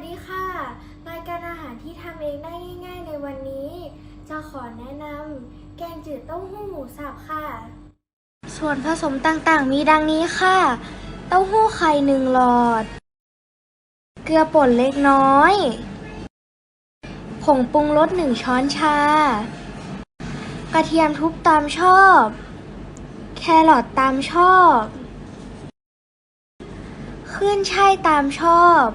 วัสดีค่ะ รายการอาหารที่ทำเองได้ง่ายๆในวันนี้ จะขอแนะนำแกงจืดเต้าหู้หมูสับค่ะ ส่วนผสมต่างๆ มีดังนี้ค่ะ เต้าหู้ไข่หนึ่งหลอด เกลือป่นเล็กน้อย ผงปรุงรสหนึ่งช้อนชา กระเทียมทุบตามชอบ แครอทตามชอบ ขึ้นช่ายตามชอบ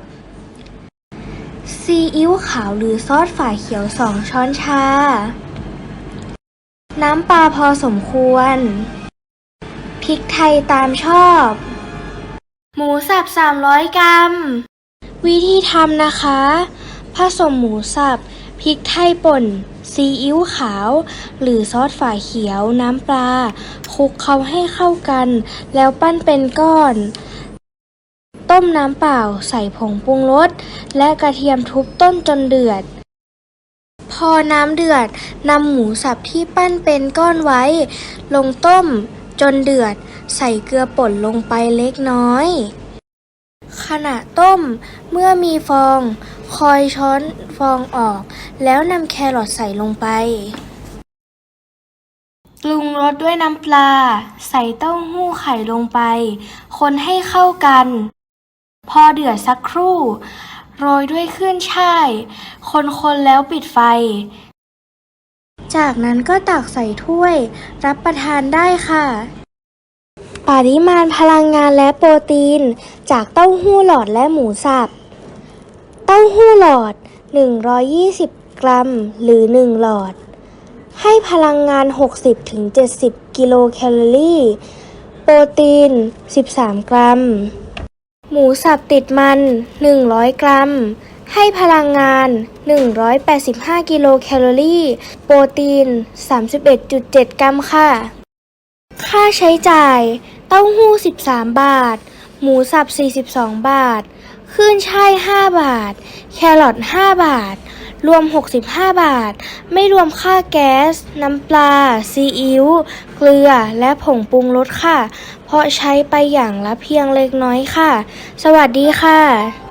ซีอิ๊วขาวหรือซอสฝาเขียวสองช้อนชา น้ำปลาพอสมควร พริกไทยตามชอบ หมูสับ 300 กรัม วิธีทำนะคะ ผสมหมูสับ พริกไทยป่น ซีอิ๊วขาว หรือซอสฝาเขียว น้ำปลา คลุกเคล้าให้เข้ากัน แล้วปั้นเป็นก้อน ต้มน้ำเปล่าใส่ผงปรุงรสและกระเทียมทุบต้นจนเดือด พอน้ำเดือดนำหมูสับที่ปั้นเป็นก้อนไว้ ลงต้มจนเดือด ใส่เกลือป่นลงไปเล็กน้อย ขณะต้มเมื่อมีฟอง คอยช้อนฟองออก แล้วนำแครอทใส่ลงไปปรุงรสด้วยน้ำปลา ใส่เต้าหู้ไข่ลงไป คนให้เข้ากัน พอเดือดสักครู่ โรยด้วยขึ้นช่าย คนๆแล้วปิดไฟ จากนั้นก็ตักใส่ถ้วย รับประทานได้ค่ะ ปริมาณพลังงานและโปรตีน จากเต้าหู้หลอดและหมูสับ เต้าหู้หลอด 120 กรัม หรือ 1 หลอด ให้พลังงาน 60-70 กิโลแคลอรี่ โปรตีน 13 กรัม หมูสับติดมัน 100 กรัม ให้พลังงาน 185 กิโลแคลอรี่ โปรตีน 31.7 กรัมค่ะ ค่าใช้จ่าย เต้าหู้ 13 บาท หมูสับ 42 บาท ขึ้นช่าย 5 บาท แครอท 5 บาท รวม 65 บาท ไม่รวมค่าแก๊ส น้ำปลา ซีอิ๊ว เกลือ และผงปรุงรสค่ะ เพราะใช้ไปอย่างละเพียงเล็กน้อยค่ะ สวัสดีค่ะ